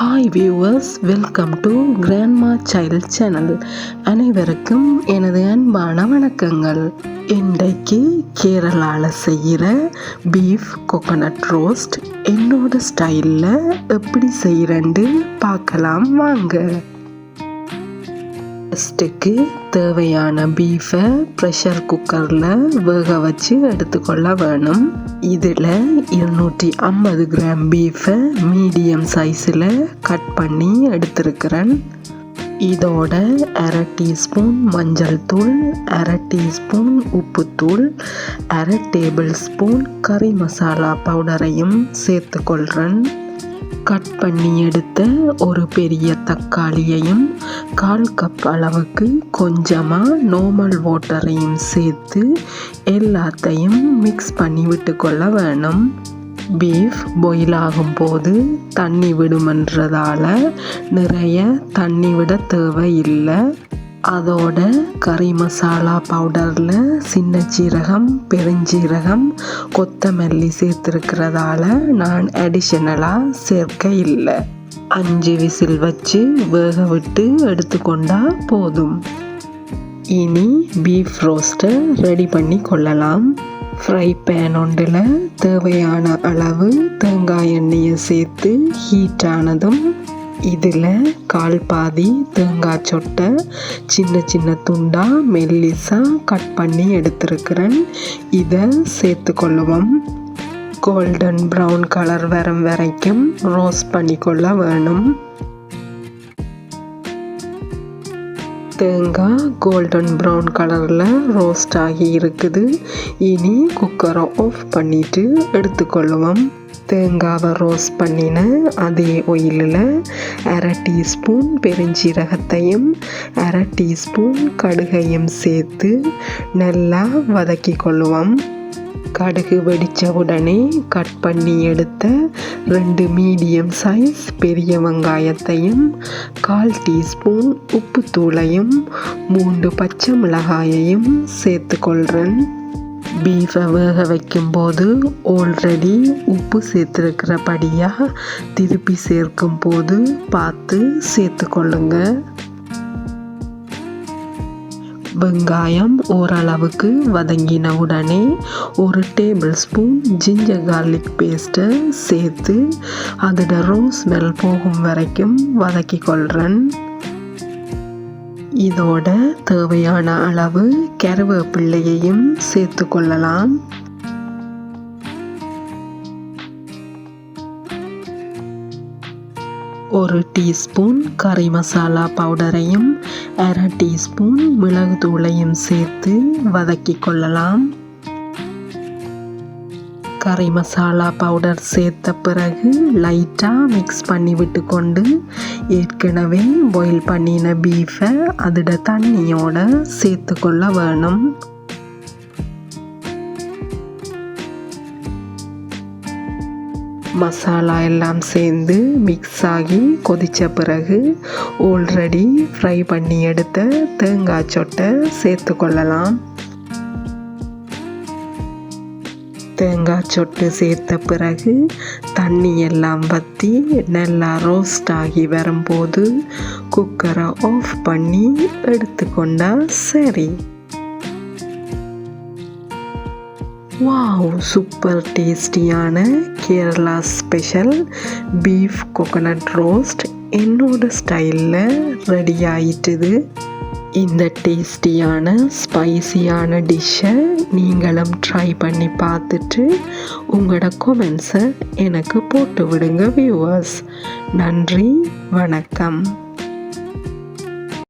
Hi viewers welcome to grandma child channel அனைவருக்கும் எனது அன்பான வணக்கங்கள். இன்றைக்கு கேரளாவில் செய்கிற பீஃப் கோகோனட் ரோஸ்ட் என்னோட ஸ்டைலில் எப்படி செய்கிறேன்ட்டு பார்க்கலாம் வாங்க. ஃபஸ்ட்டுக்கு தேவையான பீஃபை ப்ரெஷர் குக்கரில் வேக வச்சு எடுத்துக்கொள்ள வேணும். இதில் இருநூற்றி ஐம்பது கிராம் பீஃபை மீடியம் சைஸில் கட் பண்ணி எடுத்திருக்கிறேன். இதோட அரை டீஸ்பூன் மஞ்சள் தூள் அரை டீஸ்பூன் உப்புத்தூள் அரை டேபிள் ஸ்பூன் கறி மசாலா பவுடரையும் சேர்த்துக்கொள்கிறேன் கட் பண்ணி எடுத்த ஒரு பெரிய தக்காளியையும் கால் கப் அளவுக்கு கொஞ்சமாக நார்மல் வாட்டரையும் சேர்த்து எல்லாத்தையும் மிக்ஸ் பண்ணி விட்டுக்கொள்ள வேணும். பீஃப் பாயில் ஆகும்போது தண்ணி விடுமன்றதால நிறைய தண்ணி விட தேவையில்லை. அதோட கறி மசாலா பவுடரில் சின்ன சீரகம் பெருஞ்சீரகம் கொத்தமல்லி சேர்த்துருக்கிறதால நான் அடிஷனலாக சேர்க்க இல்லை. அஞ்சு விசில் வச்சு வேக விட்டு எடுத்துக்கொண்டா போதும். இனி பீஃப் ரோஸ்ட்டை ரெடி பண்ணி கொள்ளலாம். ஃப்ரை பேன் ஒன்றில் தேவையான அளவு தேங்காய் எண்ணெயை சேர்த்து ஹீட் ஆனதும் இதில் கால் பாதி தேங்காய் சொட்டை சின்ன சின்ன துண்டாக மெல்லிசாக கட் பண்ணி எடுத்துருக்கிறேன். இதை சேர்த்துக்கொள்ளுவோம் கோல்டன் ப்ரௌன் கலர் வரும் வரைக்கும் ரோஸ்ட் பண்ணிக்கொள்ள வேணும். தேங்காய் கோல்டன் ப்ரௌன் கலரில் ரோஸ்ட் ஆகி இருக்குது. இனி குக்கரை ஆஃப் பண்ணிவிட்டு எடுத்துக்கொள்ளுவோம். தேங்காவை ரோஸ்ட் பண்ணின அதே ஒயிலில் அரை டீஸ்பூன் பெருஞ்சீரகத்தையும் அரை டீஸ்பூன் கடுகையும் சேர்த்து நல்லா வதக்கி கொள்ளுவோம் கடுகு வெடித்த உடனே கட் பண்ணி எடுத்த ரெண்டு மீடியம் சைஸ் பெரிய வெங்காயத்தையும் கால் டீஸ்பூன் உப்புத்தூளையும் மூன்று பச்சை மிளகாயையும் சேர்த்துக்கொள்கிறேன் பீஃபை வேக வைக்கும்போது ஆல்ரெடி உப்பு சேர்த்துருக்கிறபடியாக திருப்பி சேர்க்கும் போது பார்த்து சேர்த்துக்கொள்ளுங்க. வெங்காயம் ஓரளவுக்கு வதங்கின உடனே ஒரு டேபிள் ஸ்பூன் ஜிஞ்சர் கார்லிக் பேஸ்ட்டை சேர்த்து அதோட ரோஸ் ஸ்மெல் போகும் வரைக்கும் வதக்கி கொள்கிறேன் இதோட தேவையான அளவு கருவேப்பிள்ளையையும் சேர்த்து கொள்ளலாம். ஒரு டீஸ்பூன் கறி மசாலா பவுடரையும் அரை டீஸ்பூன் மிளகு தூளையும் சேர்த்து வதக்கி கொள்ளலாம். கறி மசாலா பவுடர் சேர்த்த பிறகு லைட்டாக மிக்ஸ் பண்ணி விட்டு கொண்டு ஏற்கனவே பாயில் பண்ணின பீஃபை அதோட தண்ணியோட சேர்த்துக்கொள்ள வேணும். மசாலா எல்லாம் சேர்ந்து மிக்ஸ் ஆகி கொதித்த பிறகு ஆல்ரெடி ஃப்ரை பண்ணி எடுத்த தேங்காய் சொட்டை சேர்த்து கொள்ளலாம். தேங்காய் சொட்டு சேர்த்த பிறகு தண்ணி எல்லாம் வற்றி நல்லா ரோஸ்ட் ஆகி வரும்போது குக்கரை ஆஃப் பண்ணி எடுத்துக்கொண்டா சரி. வாவ் சூப்பர் டேஸ்டியான Kerala special beef coconut roast என்னோட ஸ்டைலில் ரெடி ஆயிட்டுது. இந்த டேஸ்டியான ஸ்பைசியான டிஷ்ஷை நீங்களும் ட்ரை பண்ணி பார்த்துட்டு உங்களோட கொமெண்ட்ஸை எனக்கு போட்டு விடுங்க வியூவர்ஸ் நன்றி வணக்கம்.